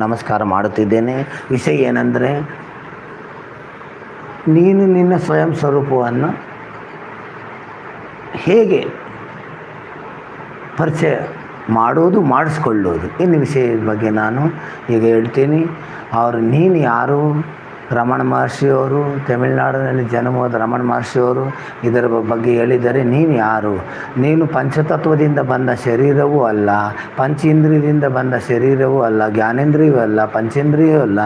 ನಮಸ್ಕಾರ ಮಾಡುತ್ತಿದ್ದೇನೆ. ವಿಷಯ ಏನಂದರೆ, ನೀನು ನಿನ್ನ ಸ್ವಯಂ ಸ್ವರೂಪವನ್ನು ಹೇಗೆ ಪರಿಚಯ ಮಾಡುವುದು ಮಾಡಿಸ್ಕೊಳ್ಳೋದು ಇನ್ನು ವಿಷಯದ ಬಗ್ಗೆ ನಾನು ಈಗ ಹೇಳ್ತೀನಿ. ಅವರು ನೀನು ಯಾರು? ರಮಣ ಮಹರ್ಷಿಯವರು, ತಮಿಳುನಾಡಿನಲ್ಲಿ ಜನ್ಮವಾದ ರಮಣ ಮಹರ್ಷಿಯವರು ಇದರ ಬಗ್ಗೆ ಹೇಳಿದರೆ ನೀನು ಯಾರು? ನೀನು ಪಂಚತತ್ವದಿಂದ ಬಂದ ಶರೀರವೂ ಅಲ್ಲ, ಪಂಚೇಂದ್ರಿಯದಿಂದ ಬಂದ ಶರೀರವೂ ಅಲ್ಲ ಜ್ಞಾನೇಂದ್ರಿಯವೂ ಅಲ್ಲ, ಪಂಚೇಂದ್ರಿಯೂ ಅಲ್ಲ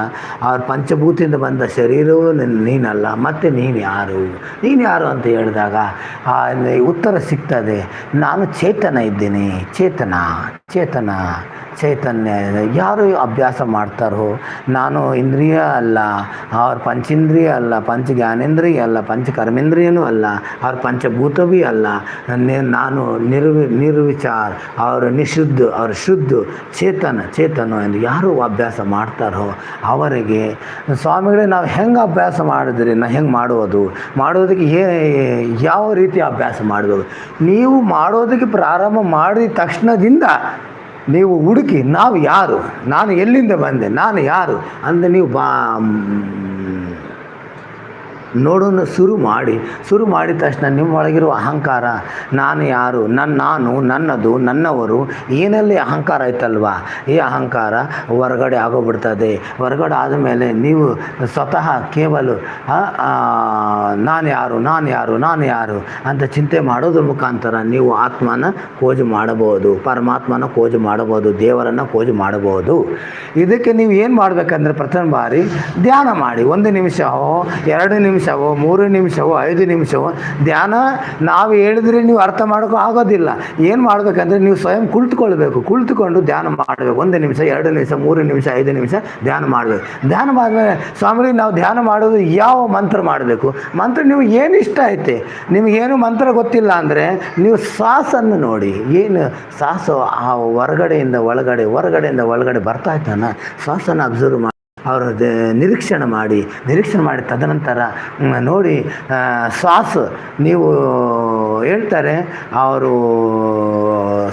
ಅವ್ರ ಪಂಚಭೂತಿಯಿಂದ ಬಂದ ಶರೀರವೂ ನೀನಲ್ಲ, ಮತ್ತು ನೀನು ಯಾರು? ನೀನು ಯಾರು ಅಂತ ಹೇಳಿದಾಗ, ಆ ಉತ್ತರ ಸಿಗ್ತದೆ. ನಾನು ಚೇತನ ಇದ್ದೀನಿ, ಚೇತನ ಚೇತನ, ಚೈತನ್ಯ, ಯಾರು ಅಭ್ಯಾಸ ಮಾಡ್ತಾರೋ, ನಾನು ಇಂದ್ರಿಯ ಅಲ್ಲ ಅವ್ರ ಪಂಚೇಂದ್ರಿಯ ಅಲ್ಲ, ಪಂಚ ಜ್ಞಾನೇಂದ್ರಿಯ ಅಲ್ಲ, ಪಂಚ ಕರ್ಮೇಂದ್ರಿಯನೂ ಅಲ್ಲ, ಅವ್ರ ಪಂಚಭೂತವೂ ಅಲ್ಲ. ನಾನು ನಿರ್ವಿ, ನಿರ್ವಿಚಾರ, ಅವರು ನಿಶುದ್ಧ, ಅವ್ರ ಶುದ್ಧ, ಚೇತನ ಚೇತನ ಎಂದು ಯಾರು ಅಭ್ಯಾಸ ಮಾಡ್ತಾರೋ ಅವರಿಗೆ. ಸ್ವಾಮಿಗಳೇ, ನಾವು ಹೆಂಗೆ ಅಭ್ಯಾಸ ಮಾಡಿದ್ರಿ ನಾ ಹೆಂಗೆ ಮಾಡುವುದು ಮಾಡೋದಕ್ಕೆ ಏ, ಯಾವ ರೀತಿ ಅಭ್ಯಾಸ ಮಾಡಬೇಕು ನೀವು ಮಾಡೋದಕ್ಕೆ ಪ್ರಾರಂಭ ಮಾಡಿದ ತಕ್ಷಣದಿಂದ ನೀವು ಹುಡುಕಿ ನಾವು ಯಾರು ನಾನು ಎಲ್ಲಿಂದ ಬಂದೆ ನಾನು ಯಾರು ಅಂದರೆ ನೀವು ಬಾ ನೋಡೋಣ ಶುರು ಮಾಡಿ. ಶುರು ಮಾಡಿದ ತಕ್ಷಣ ನಿಮ್ಮೊಳಗಿರುವ ಅಹಂಕಾರ, ನಾನು ಯಾರು ನನ್ನ ನಾನು, ನನ್ನದು, ನನ್ನವರು, ಏನಲ್ಲಿ ಅಹಂಕಾರ ಐತಲ್ವ? ಈ ಅಹಂಕಾರ ಹೊರಗಡೆ ಆಗೋಗ್ಬಿಡ್ತದೆ. ಹೊರಗಡೆ ಆದಮೇಲೆ ನೀವು ಸ್ವತಃ ಕೇವಲ ನಾನು ಯಾರು ನಾನು ಯಾರು ನಾನು ಯಾರು ಅಂತ ಚಿಂತೆ ಮಾಡೋದ್ರ ಮುಖಾಂತರ ನೀವು ಆತ್ಮನ ಪೂಜೆ ಮಾಡಬಹುದು. ಪರಮಾತ್ಮನ ಪೂಜೆ ಮಾಡಬಹುದು. ದೇವರನ್ನು ಪೂಜೆ ಮಾಡಬಹುದು. ಇದಕ್ಕೆ ನೀವು ಏನು ಮಾಡಬೇಕಂದ್ರೆ ಪ್ರಥಮ ಬಾರಿ ಧ್ಯಾನ ಮಾಡಿ. ಒಂದು ನಿಮಿಷ ಎರಡು ನಿಮಿಷವೋ, ಮೂರು ನಿಮಿಷವೋ, ಐದು ನಿಮಿಷವೋ, ಧ್ಯಾನ ನಾವು ಹೇಳಿದ್ರೆ ನೀವು ಅರ್ಥ ಮಾಡೋಕ್ಕೂ ಆಗೋದಿಲ್ಲ. ಏನು ಮಾಡಬೇಕಂದ್ರೆ ನೀವು ಸ್ವಯಂ ಕುಳಿತುಕೊಳ್ಬೇಕು. ಕುಳಿತುಕೊಂಡು ಧ್ಯಾನ ಮಾಡಬೇಕು. ಒಂದು ನಿಮಿಷ, ಎರಡು ನಿಮಿಷ, ಮೂರು ನಿಮಿಷ, ಐದು ನಿಮಿಷ ಧ್ಯಾನ ಮಾಡಬೇಕು. ಧ್ಯಾನ ಮಾಡಿದ್ರೆ ಸ್ವಾಮಿ ನಾವು ಧ್ಯಾನ ಮಾಡೋದು ಯಾವ ಮಂತ್ರ ಮಾಡಬೇಕು? ಮಂತ್ರ ನೀವು ಏನು ಇಷ್ಟ ಐತೆ? ನಿಮಗೇನು ಮಂತ್ರ ಗೊತ್ತಿಲ್ಲ ಅಂದರೆ ನೀವು ಸಾಸನ್ನು ನೋಡಿ. ಏನು ಸಾಸು ಆ ಹೊರಗಡೆಯಿಂದ ಒಳಗಡೆ ಹೊರಗಡೆಯಿಂದ ಒಳಗಡೆ ಬರ್ತಾ ಇದ್ದಾನ ಶ್ವಾಸನ ಅಬ್ಸರ್ವ್ ಮಾಡಿ ಅವರು ನಿರೀಕ್ಷಣೆ ಮಾಡಿ ನಿರೀಕ್ಷಣೆ ಮಾಡಿ ತದನಂತರ ನೋಡಿ ಶ್ವಾಸ ನೀವು ಹೇಳ್ತಾರೆ, ಅವರು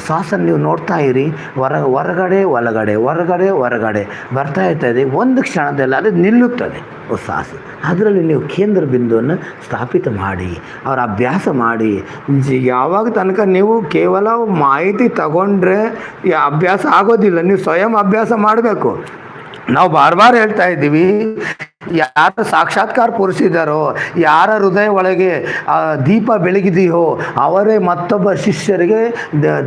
ಶ್ವಾಸ ನೀವು ನೋಡ್ತಾ ಇರಿ ಹೊರ ಹೊರಗಡೆ, ಒಳಗಡೆ, ಹೊರಗಡೆ ಹೊರಗಡೆ. ಬರ್ತಾ ಇರ್ತದೆ, ಒಂದು ಕ್ಷಣದಲ್ಲಿ ಅದು ನಿಲ್ಲುತ್ತದೆ ಶ್ವಾಸ ಅದರಲ್ಲಿ ನೀವು ಕೇಂದ್ರ ಬಿಂದುವನ್ನು ಸ್ಥಾಪಿತ ಮಾಡಿ, ಅವರ ಅಭ್ಯಾಸ ಮಾಡಿ. ಯಾವಾಗ ತನಕ ನೀವು ಕೇವಲ ಮಾಹಿತಿ ತಗೊಂಡ್ರೆ ಅಭ್ಯಾಸ ಆಗೋದಿಲ್ಲ, ನೀವು ಸ್ವಯಂ ಅಭ್ಯಾಸ ಮಾಡಬೇಕು. ನಾವು ಬಾರ್ ಬಾರ್ ಹೇಳ್ತಾ ಇದ್ದೀವಿ. ಯಾರು ಸಾಕ್ಷಾತ್ಕಾರ ಪುರುಷಿದ್ದಾರೋ ಯಾರ ಹೃದಯ ಒಳಗೆ ದೀಪ ಬೆಳಗಿದೆಯೋ, ಅವರೇ ಮತ್ತೊಬ್ಬ ಶಿಷ್ಯರಿಗೆ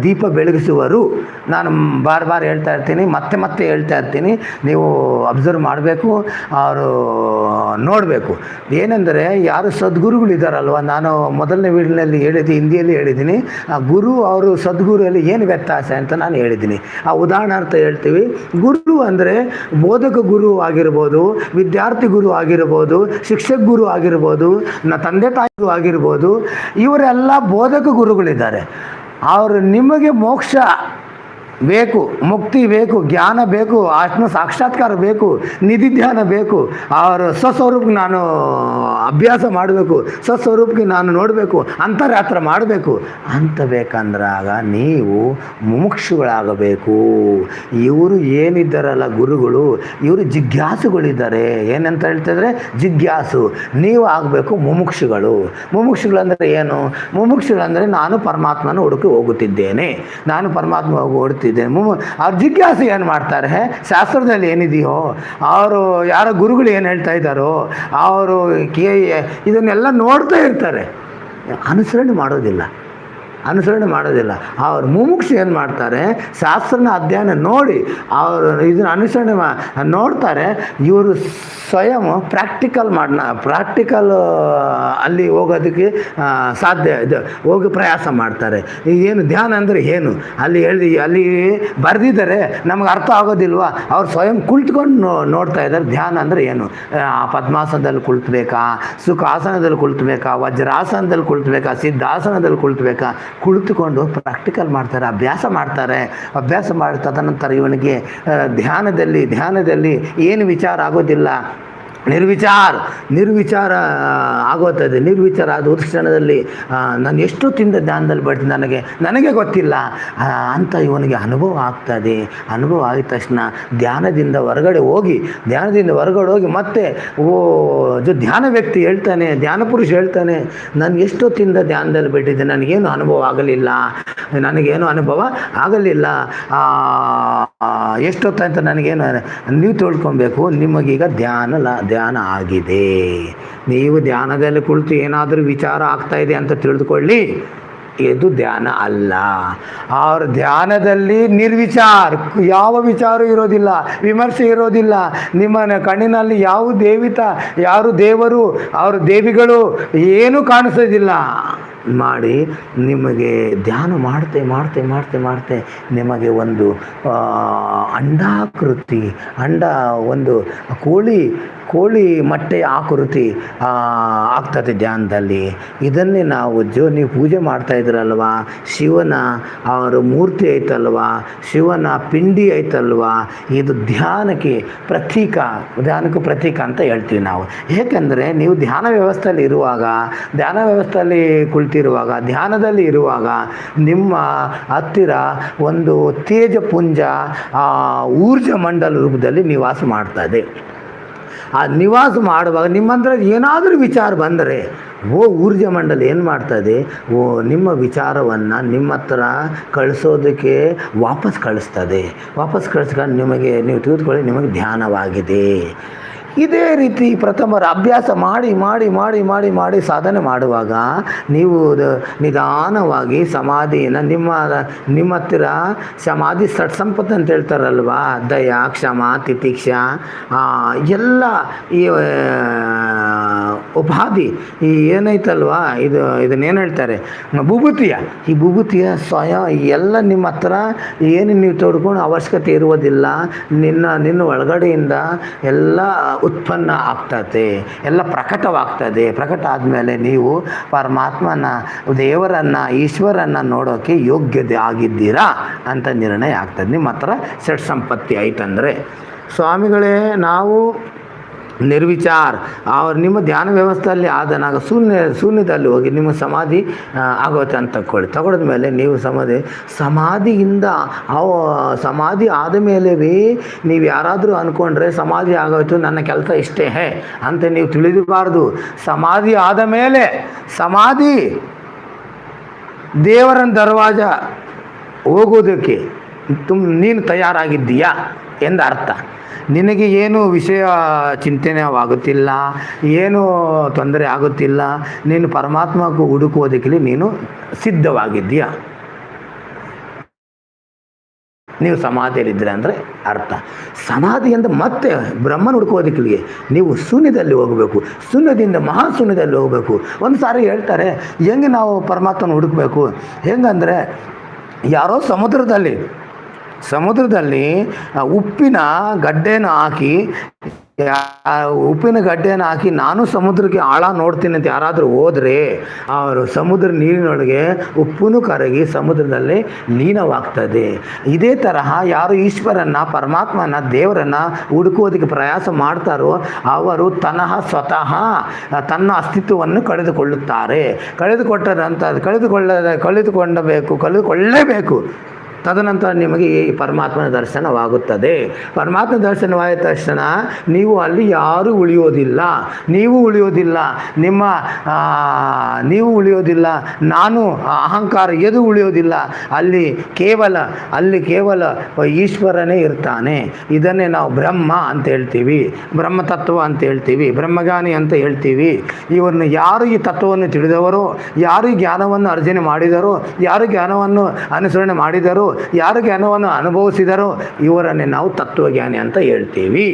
ದೀಪ ಬೆಳಗಿಸುವರು. ನಾನು ಬಾರ್ ಬಾರ್ ಹೇಳ್ತಾ ಇರ್ತೀನಿ, ಮತ್ತೆ ಮತ್ತೆ ಹೇಳ್ತಾ ಇರ್ತೀನಿ. ನೀವು ಅಬ್ಸರ್ವ್ ಮಾಡಬೇಕು ಅವರು ನೋಡಬೇಕು. ಏನೆಂದರೆ, ಯಾರು ಸದ್ಗುರುಗಳಿದ್ದಾರಲ್ವ ನಾನು ಮೊದಲನೇ ವೀಡಿಯೋನಲ್ಲಿ ಹೇಳಿದ್ದೆ, ಹಿಂದಿಯಲ್ಲಿ ಹೇಳಿದ್ದೀನಿ. ಆ, ಗುರು ಅವರು ಸದ್ಗುರುಯಲ್ಲಿ ಏನು ವ್ಯತ್ಯಾಸ ಅಂತ ನಾನು ಹೇಳಿದ್ದೀನಿ. ಆ ಉದಾಹರಣಾರ್ಥ ಹೇಳ್ತೀವಿ. ಗುರು ಅಂದರೆ ಬೋಧಕ ಗುರು ಆಗಿರ್ಬೋದು, ವಿದ್ಯಾರ್ಥಿ ಗುರು ಆಗಿರ್ಬೋದು, ಶಿಕ್ಷಕ ಗುರು ಆಗಿರ್ಬೋದು, ನ ತಂದೆ ತಾಯಿ ಆಗಿರ್ಬೋದು, ಇವರೆಲ್ಲ ಬೋಧಕ ಗುರುಗಳಿದ್ದಾರೆ. ಅವರು ನಿಮಗೆ ಮೋಕ್ಷ ಬೇಕು, ಮುಕ್ತಿ ಬೇಕು, ಜ್ಞಾನ ಬೇಕು, ಆತ್ಮ ಸಾಕ್ಷಾತ್ಕಾರ ಬೇಕು, ನಿಧಿ ಧ್ಯಾನ ಬೇಕು, ಅವರ ಸ್ವಸ್ವರೂಪಕ್ಕೆ ನಾನು ಅಭ್ಯಾಸ ಮಾಡಬೇಕು, ಸ್ವಸ್ವರೂಪಕ್ಕೆ ನಾನು ನೋಡಬೇಕು, ಅಂತರಾತ್ರ ಮಾಡಬೇಕು. ಅಂತ ಬೇಕಂದ್ರಾಗ ನೀವು ಮುಮುಕ್ಷುಗಳಾಗಬೇಕು. ಇವರು ಏನಿದ್ದಾರಲ್ಲ ಗುರುಗಳು, ಇವರು ಜಿಜ್ಞಾಸುಗಳಿದ್ದಾರೆ. ಏನಂತ ಹೇಳ್ತಿದ್ರೆ, ಜಿಜ್ಞಾಸು. ನೀವು ಆಗಬೇಕು ಮುಮುಕ್ಷುಗಳು. ಮುಮುಕ್ಷುಗಳಂದರೆ ಏನು? ಮುಮುಕ್ಷುಗಳಂದರೆ ನಾನು ಪರಮಾತ್ಮನ ಹುಡುಕಿ ಹೋಗುತ್ತಿದ್ದೇನೆ. ನಾನು ಪರಮಾತ್ಮ ಹೋಗಿ ಮುಮು ಅವ್ರ ಜಿಜ್ಞಾಸೆ ಏನು ಮಾಡ್ತಾರೆ? ಶಾಸ್ತ್ರದಲ್ಲಿ ಏನಿದೆಯೋ? ಅವರು ಯಾರ ಗುರುಗಳು ಏನು ಹೇಳ್ತಾ ಇದ್ದಾರೋ, ಅವರು ಕೇ ಇದನ್ನೆಲ್ಲ ನೋಡ್ತಾ ಇರ್ತಾರೆ. ಅನುಸರಣೆ ಮಾಡೋದಿಲ್ಲ. ಅನುಸರಣೆ ಮಾಡೋದಿಲ್ಲ. ಅವ್ರು ಮುಮುಕ್ಷ ಏನು ಮಾಡ್ತಾರೆ? ಶಾಸ್ತ್ರನ ಅಧ್ಯಯನ ನೋಡಿ ಅವರು ಇದನ್ನು ಅನುಸರಣೆ ಮಾ, ನೋಡ್ತಾರೆ. ಇವರು ಸ್ವಯಂ ಪ್ರಾಕ್ಟಿಕಲ್ ಮಾಡ ಪ್ರಾಕ್ಟಿಕಲ್ ಅಲ್ಲಿ ಹೋಗೋದಕ್ಕೆ ಸಾಧ್ಯ, ಇದು, ಹೋಗಿ ಪ್ರಯಾಸ ಮಾಡ್ತಾರೆ. ಏನು ಧ್ಯಾನ ಅಂದರೆ ಏನು? ಅಲ್ಲಿ ಹೇಳಿ ಅಲ್ಲಿ ಬರೆದಿದ್ದಾರೆ ನಮಗೆ ಅರ್ಥ ಆಗೋದಿಲ್ವಾ? ಅವ್ರು ಸ್ವಯಂ ಕುಳಿತುಕೊಂಡು ನೋಡ್ತಾ ಇದ್ದಾರೆ. ಧ್ಯಾನ ಅಂದರೆ ಏನು? ಪದ್ಮಾಸನದಲ್ಲಿ ಕುಳಿತಬೇಕಾ? ಸುಖಾಸನದಲ್ಲಿ ಕುಳಿತಬೇಕಾ? ವಜ್ರಾಸನದಲ್ಲಿ ಕುಳಿತಬೇಕಾ? ಸಿದ್ಧಾಸನದಲ್ಲಿ ಕುಳಿತಬೇಕಾ? ಕುಳಿತುಕೊಂಡು ಪ್ರಾಕ್ಟಿಕಲ್ ಮಾಡ್ತಾರೆ ಅಭ್ಯಾಸ ಮಾಡ್ತಾರೆ. ಅಭ್ಯಾಸ ಮಾಡಿ ತದನಂತರ ಇವನಿಗೆ ಧ್ಯಾನದಲ್ಲಿ ಧ್ಯಾನದಲ್ಲಿ ಏನು ವಿಚಾರ ಆಗೋದಿಲ್ಲ. ನಿರ್ವಿಚಾರ ನಿರ್ವಿಚಾರ ಆಗೋತ್ತದೆ ನಿರ್ವಿಚಾರ ಆದ ಕ್ಷಣದಲ್ಲಿ ನಾನು ಎಷ್ಟು ತಿಂದ ಧ್ಯಾನದಲ್ಲಿ ಬರ್ತೀನಿ ನನಗೆ ನನಗೆ ಗೊತ್ತಿಲ್ಲ. ಅಂತ ಇವನಿಗೆ ಅನುಭವ ಆಗ್ತದೆ. ಅನುಭವ ಆಗಿದ ತಕ್ಷಣ ಧ್ಯಾನದಿಂದ ಹೊರಗಡೆ ಹೋಗಿ, ಧ್ಯಾನದಿಂದ ಹೊರಗಡೆ ಹೋಗಿ ಮತ್ತೆ, ಓ ಜೊ ಧ್ಯಾನ ವ್ಯಕ್ತಿ ಹೇಳ್ತಾನೆ, ಧ್ಯಾನ ಪುರುಷ ಹೇಳ್ತಾನೆ, ನಾನು ಎಷ್ಟು ತಿಂದ ಧ್ಯಾನದಲ್ಲಿ ಬಿಟ್ಟಿದ್ದೆ ನನಗೇನು ಅನುಭವ ಆಗಲಿಲ್ಲ, ನನಗೇನು ಅನುಭವ ಆಗಲಿಲ್ಲ. ಆ, ಅಂತ ನನಗೇನು ನೀವು ತಿಳ್ಕೊಬೇಕು ನಿಮಗೀಗ ಧ್ಯಾನ ಲ ಧ್ಯಾನ ಆಗಿದೆ. ನೀವು ಧ್ಯಾನದಲ್ಲಿ ಕುಳಿತು ಏನಾದರೂ ವಿಚಾರ ಆಗ್ತಾ ಇದೆ ಅಂತ ತಿಳಿದುಕೊಳ್ಳಿ. ಇದು ಧ್ಯಾನ ಅಲ್ಲ. ಅವ್ರ ಧ್ಯಾನದಲ್ಲಿ ನಿರ್ವಿಚಾರ ಯಾವ ವಿಚಾರ ಇರೋದಿಲ್ಲ ವಿಮರ್ಶೆ ಇರೋದಿಲ್ಲ. ನಿಮ್ಮ ಕಣ್ಣಿನಲ್ಲಿ ಯಾವ ದೇವಿತ ಯಾರು ದೇವರು ಅವ್ರ ದೇವಿಗಳು ಏನೂ ಕಾಣಿಸೋದಿಲ್ಲ. ಮಾಡಿ ನಿಮಗೆ ಧ್ಯಾನ ಮಾಡ್ತೆ ಮಾಡ್ತೆ ಮಾಡ್ತೆ ಮಾಡ್ತೆ ನಿಮಗೆ ಒಂದು ಅಂಡಾಕೃತಿ, ಅಂಡ ಒಂದು ಕೋಳಿ ಕೋಳಿ ಮೊಟ್ಟೆಯ ಆಕೃತಿ ಆಗ್ತದೆ ಧ್ಯಾನದಲ್ಲಿ. ಇದನ್ನೇ ನಾವು ಜೋ, ನೀವು ಪೂಜೆ ಮಾಡ್ತಾ ಇದ್ರಲ್ವಾ? ಶಿವನ ಅವರ ಮೂರ್ತಿ ಐತಲ್ವಾ? ಶಿವನ ಪಿಂಡಿ ಐತಲ್ವಾ? ಇದು ಧ್ಯಾನಕ್ಕೆ ಪ್ರತೀಕ ಧ್ಯಾನಕ್ಕೆ ಪ್ರತೀಕ ಅಂತ ಹೇಳ್ತೀವಿ ನಾವು. ಏಕೆಂದರೆ ನೀವು ಧ್ಯಾನ ವ್ಯವಸ್ಥೆಯಲ್ಲಿ ಇರುವಾಗ, ಧ್ಯಾನ ವ್ಯವಸ್ಥೆಯಲ್ಲಿ ಕುಳಿತಿರುವಾಗ ಧ್ಯಾನದಲ್ಲಿ ಇರುವಾಗ ನಿಮ್ಮ ಹತ್ತಿರ ಒಂದು ತೇಜಪುಂಜ ಆ, ಊರ್ಜ ಮಂಡಲ ರೂಪದಲ್ಲಿ ನಿವಾಸ ಮಾಡ್ತದೆ ಆ ನಿವಾಸ ಮಾಡುವಾಗ ನಿಮ್ಮಂದ್ರೆ ಏನಾದರೂ ವಿಚಾರ ಬಂದರೆ ಓ ಊರ್ಜ ಮಂಡಲ ಏನು ಮಾಡ್ತದೆ ಓ ನಿಮ್ಮ ವಿಚಾರವನ್ನು ನಿಮ್ಮ ಹತ್ರ ಕಳಿಸೋದಕ್ಕೆ ವಾಪಸ್ ಕಳಿಸ್ತದೆ ವಾಪಸ್ ಕಳಿಸ್ಕೊಂಡು ನಿಮಗೆ ನೀವು ತಿಳಿದುಕೊಳ್ಳಿ ನಿಮಗೆ ಧ್ಯಾನವಾಗಿದೆ. ಇದೇ ರೀತಿ ಪ್ರಥಮರ ಅಭ್ಯಾಸ ಮಾಡಿ ಮಾಡಿ ಮಾಡಿ ಮಾಡಿ ಮಾಡಿ ಸಾಧನೆ ಮಾಡುವಾಗ ನೀವು ನಿಧಾನವಾಗಿ ಸಮಾಧಿಯನ್ನು ನಿಮ್ಮ ನಿಮ್ಮ ಹತ್ತಿರ ಸಮಾಧಿ ಸಟ್ ಸಂಪತ್ತು ಅಂತ ಹೇಳ್ತಾರಲ್ವಾ? ದಯ, ಕ್ಷಮ ತಿತಿಕ್ಷ ಎಲ್ಲ ಈ ಉಪಾಧಿ. ಈ ಏನೈತಲ್ವಾ? ಇದು ಇದನ್ನೇನು ಹೇಳ್ತಾರೆ? ಭೂಭೂತಿಯ. ಈ ಭೂಭೂತಿಯ ಸ್ವಯ ಎಲ್ಲ ನಿಮ್ಮ ಹತ್ರ ಏನು ನೀವು ತೋಡ್ಕೊಂಡು ಅವಶ್ಯಕತೆ ಇರುವುದಿಲ್ಲ, ನಿನ್ನ ನಿನ್ನ ಒಳಗಡೆಯಿಂದ ಎಲ್ಲ ಉತ್ಪನ್ನ ಆಗ್ತದೆ, ಎಲ್ಲ ಪ್ರಕಟವಾಗ್ತದೆ. ಪ್ರಕಟ ಆದಮೇಲೆ ನೀವು ಪರಮಾತ್ಮನ, ದೇವರನ್ನು, ಈಶ್ವರನ್ನು ನೋಡೋಕ್ಕೆ ಯೋಗ್ಯತೆ ಆಗಿದ್ದೀರಾ ಅಂತ ನಿರ್ಣಯ ಆಗ್ತದೆ. ನಿಮ್ಮ ಹತ್ರ ಸೆಟ್ ಸಂಪತ್ತಿ ಆಯ್ತಂದರೆ ಸ್ವಾಮಿಗಳೇ, ನಾವು ನಿರ್ವಿಚಾರ. ಅವ್ರು ನಿಮ್ಮ ಧ್ಯಾನ ವ್ಯವಸ್ಥೆಯಲ್ಲಿ ಆದನಾಗ ಶೂನ್ಯ, ಶೂನ್ಯದಲ್ಲಿ ಹೋಗಿ ನಿಮ್ಮ ಸಮಾಧಿ ಆಗುತ್ತೆ ಆಗೋತೆ ಅಂತ ತಗೊಳ್ಳಿ. ತಗೊಳಿದ ಮೇಲೆ ನೀವು ಸಮಾಧಿ, ಸಮಾಧಿಯಿಂದ ಅವ, ಸಮಾಧಿ ಆದ ಮೇಲೆವೇ ನೀವು ಯಾರಾದರೂ ಅಂದ್ಕೊಂಡ್ರೆ ಸಮಾಧಿ ಆಗೋಯ್ತು, ನನ್ನ ಕೆಲಸ ಇಷ್ಟೇ ಹೇ ಅಂತ ನೀವು ತಿಳಿದಿರಬಾರ್ದು. ಸಮಾಧಿ ಆದ ಮೇಲೆ, ಸಮಾಧಿ ದೇವರನ ದರ್ವಾಜ ಹೋಗೋದಕ್ಕೆ ತುಮ್, ನೀನು ತಯಾರಾಗಿದ್ದೀಯಾ ಎಂದು ಅರ್ಥ. ನಿನಗೆ ಏನು ವಿಷಯ ಚಿಂತನೆವಾಗುತ್ತಿಲ್ಲ ಏನು ತೊಂದರೆ ಆಗುತ್ತಿಲ್ಲ, ನೀನು ಪರಮಾತ್ಮಕ್ಕೂ ಹುಡುಕುವುದಕ್ಕೆ ನೀನು ಸಿದ್ಧವಾಗಿದ್ದೀಯಾ? ನೀವು ಸಮಾಧಿಯಲ್ಲಿದ್ದೀರ ಅಂದರೆ ಅರ್ಥ. ಸಮಾಧಿ ಅಂದರೆ ಮತ್ತೆ ಬ್ರಹ್ಮನ ಹುಡುಕೋದಕ್ಕೆ ನೀವು ಶೂನ್ಯದಲ್ಲಿ ಹೋಗಬೇಕು, ಶೂನ್ಯದಿಂದ ಮಹಾಶೂನ್ಯದಲ್ಲಿ ಹೋಗಬೇಕು. ಒಂದು ಸಾರಿ ಹೇಳ್ತಾರೆ, ಹೆಂಗೆ ನಾವು ಪರಮಾತ್ಮನ ಹುಡುಕಬೇಕು? ಹೆಂಗಂದರೆ, ಯಾರೋ ಸಮುದ್ರದಲ್ಲಿ ಸಮುದ್ರದಲ್ಲಿ ಉಪ್ಪಿನ ಗಡ್ಡೆಯನ್ನು ಹಾಕಿ ಉಪ್ಪಿನ ಗಡ್ಡೆಯನ್ನು ಹಾಕಿ ನಾನು ಸಮುದ್ರಕ್ಕೆ ಆಳ ನೋಡ್ತೀನಿ ಅಂತ ಯಾರಾದರೂ ಹೋದರೆ, ಅವರು ಸಮುದ್ರ ನೀರಿನೊಳಗೆ ಉಪ್ಪುನು ಕರಗಿ ಸಮುದ್ರದಲ್ಲಿ ಲೀನವಾಗ್ತದೆ. ಇದೇ ತರಹ ಯಾರು ಈಶ್ವರನ್ನ, ಪರಮಾತ್ಮನ, ದೇವರನ್ನ ಹುಡುಕುವುದಕ್ಕೆ ಪ್ರಯಾಸ ಮಾಡ್ತಾರೋ, ಅವರು ತನಃ ಸ್ವತಃ ತನ್ನ ಅಸ್ತಿತ್ವವನ್ನು ಕಳೆದುಕೊಳ್ಳುತ್ತಾರೆ. ಕಳೆದುಕೊಟ್ಟದಂತ ಕಳೆದುಕೊಳ್ಳ ಕಳೆದುಕೊಳ್ಳಬೇಕು ಕಳೆದುಕೊಳ್ಳಲೇಬೇಕು. ತದನಂತರ ನಿಮಗೆ ಈ ಪರಮಾತ್ಮನ ದರ್ಶನವಾಗುತ್ತದೆ. ಪರಮಾತ್ಮ ದರ್ಶನವಾದ ತಕ್ಷಣ ನೀವು ಅಲ್ಲಿ ಯಾರೂ ಉಳಿಯೋದಿಲ್ಲ. ನೀವು ಉಳಿಯೋದಿಲ್ಲ. ನಿಮ್ಮ ನೀವು ಉಳಿಯೋದಿಲ್ಲ. ನಾನು ಅಹಂಕಾರ ಎದು ಉಳಿಯೋದಿಲ್ಲ. ಅಲ್ಲಿ ಕೇವಲ ಅಲ್ಲಿ ಕೇವಲ ಈಶ್ವರನೇ ಇರ್ತಾನೆ. ಇದನ್ನೇ ನಾವು ಬ್ರಹ್ಮ ಅಂತ ಹೇಳ್ತೀವಿ. ಬ್ರಹ್ಮತತ್ವ ಅಂತ ಹೇಳ್ತೀವಿ. ಬ್ರಹ್ಮಜ್ಞಾನಿ ಅಂತ ಹೇಳ್ತೀವಿ. ಇವ್ರನ್ನ ಯಾರು ಈ ತತ್ವವನ್ನು ತಿಳಿದವರು, ಯಾರು ಜ್ಞಾನವನ್ನು ಅರ್ಜನೆ ಮಾಡಿದರು, ಯಾರು ಜ್ಞಾನವನ್ನು ಅನುಸರಣೆ ಮಾಡಿದರೋ ಯಾರು ಜ್ಞಾನವನ್ನು ಅನುಭವಿಸಿದರೋ ಇವರನ್ನೇ ನಾವು ತತ್ವಜ್ಞಾನಿ ಅಂತ ಹೇಳ್ತೀವಿ.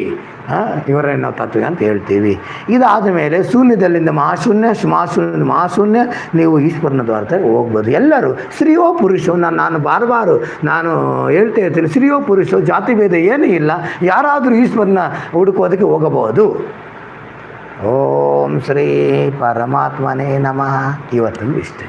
ಇವರನ್ನೇ ನಾವು ತತ್ವ ಅಂತ ಹೇಳ್ತೀವಿ. ಇದಾದ ಮೇಲೆ ಶೂನ್ಯದಲ್ಲಿಂದ ಮಹಾಶೂನ್ಯ ಮಹಾಶೂನ್ಯ ಮಹಾಶೂನ್ಯ ನೀವು ಈಶ್ವರನ ದ್ವಾರದಲ್ಲಿ ಹೋಗ್ಬೋದು. ಎಲ್ಲರೂ ಸ್ತ್ರೀಯೋ ಪುರುಷೋ, ನಾನು ನಾನು ಬಾರಬಾರು ನಾನು ಹೇಳ್ತಾ ಇರ್ತೀನಿ ಸ್ತ್ರೀಯೋ ಪುರುಷೋ, ಜಾತಿ ಭೇದ ಏನೂ ಇಲ್ಲ, ಯಾರಾದರೂ ಈಶ್ವರನ ಹುಡುಕೋದಕ್ಕೆ ಹೋಗಬಹುದು. ಓಂ ಶ್ರೀ ಪರಮಾತ್ಮನೇ ನಮಃ. ಇವತ್ತೊಂದು ಇಷ್ಟೇ.